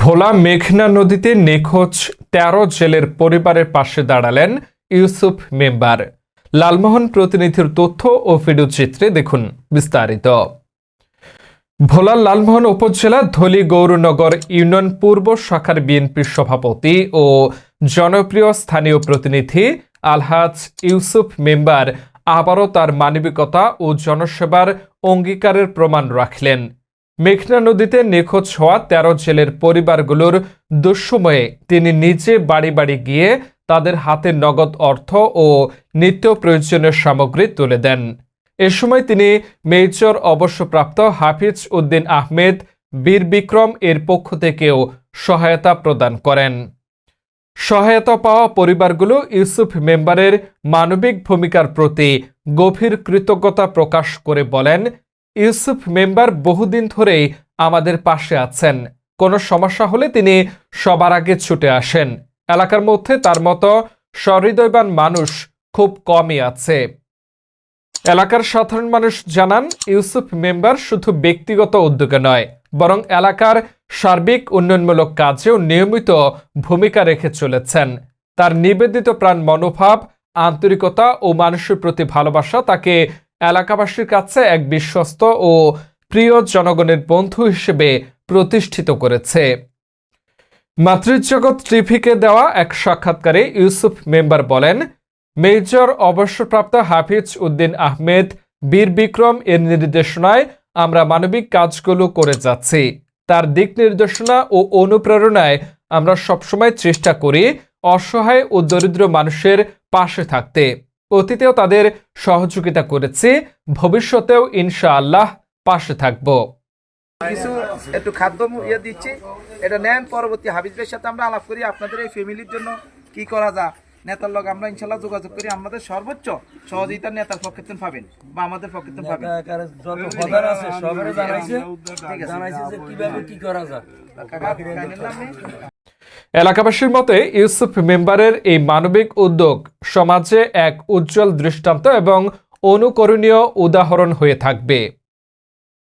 ভোলা মেঘনা নদীতে নিখোঁজ তেরো জেলের পরিবারের পাশে দাঁড়ালেন ইউসুফ মেম্বার। লালমোহন প্রতিনিধির তথ্য ও ভিডিও চিত্রে দেখুন বিস্তারিত। ভোলার লালমোহন উপজেলা ধলি গৌরনগর ইউনিয়ন পূর্ব শাখার বিএনপির সভাপতি ও জনপ্রিয় স্থানীয় প্রতিনিধি আলহাজ ইউসুফ মেম্বার আবারও তার মানবিকতা ও জনসেবার অঙ্গীকারের প্রমাণ রাখলেন। মেঘনা নদীতে নিখোঁজ হওয়া তেরো জেলের পরিবারগুলোর দুঃসময়ে তিনি নিজে বাড়ি বাড়ি গিয়ে তাদের হাতে নগদ অর্থ ও নিত্য প্রয়োজনীয় সামগ্রী তুলে দেন। এ সময় তিনি মেজর অবসরপ্রাপ্ত হাফিজ উদ্দিন আহমেদ, বীর বিক্রম এর পক্ষ থেকেও সহায়তা প্রদান করেন। সহায়তা পাওয়া পরিবারগুলো ইউসুফ মেম্বারের মানবিক ভূমিকার প্রতি গভীর কৃতজ্ঞতা প্রকাশ করে বলেন ইউসুফ মেম্বার বহুদিন ধরেই আমাদের পাশে আছেন। কোনো সমস্যা হলে তিনি সবার আগে ছুটে আসেন। এলাকার মধ্যে তার মতো সহৃদয়বান মানুষ খুব কমই আছে। এলাকার সাধারণ মানুষ জানান, ইউসুফ মেম্বার শুধু ব্যক্তিগত উদ্যোগে নয়, বরং এলাকার সার্বিক উন্নয়নমূলক কাজেও নিয়মিত ভূমিকা রেখে চলেছেন। তার নিবেদিত প্রাণ মনোভাব, আন্তরিকতা ও মানুষের প্রতি ভালোবাসা তাকে এলাকাবাসীর কাছে এক বিশ্বস্ত ও প্রিয় জনগণের বন্ধু হিসেবে প্রতিষ্ঠিত করেছে। মাতৃজগৎ টিভিকে দেওয়া এক সাক্ষাৎকারে ইউসুফ মেম্বার বলেন, মেজর অবসরপ্রাপ্ত হাফিজ উদ্দিন আহমেদ, বীর বিক্রম এর নির্দেশনায় আমরা মানবিক কাজগুলো করে যাচ্ছি। তার দিক নির্দেশনা ও অনুপ্রেরণায় আমরা সবসময় চেষ্টা করি অসহায় ও দরিদ্র মানুষের পাশে থাকতে। অতীতেও তাদের সহযোগিতা করেছি ভবিষ্যতেও ইনশাআল্লাহ পাশে থাকব। কিছু একটু খাদ্য ইয়ে দিচ্ছি। এটা নেন পরবর্তী হাবিজের সাথে আমরা আলাপ করি আপনাদের এই ফ্যামিলির জন্য কি করা যায়। নেতার লগে আমরা ইনশাল্লাহ যোগাযোগ করি। আমাদের সর্বোচ্চ সহযোগিতা নেতার পক্ষে পাবেন বা আমাদের পক্ষে থেকে পাবেন। সবারই জানাইছে। ঠিক আছে। জানাইছে যে কীভাবে কি করা যায়। এলাকাবাসীর মতে ইউসুফ মেম্বারের এই মানবিক উদ্যোগ সমাজে এক উজ্জ্বল দৃষ্টান্ত এবং অনুকরণীয় উদাহরণ হয়ে থাকবে।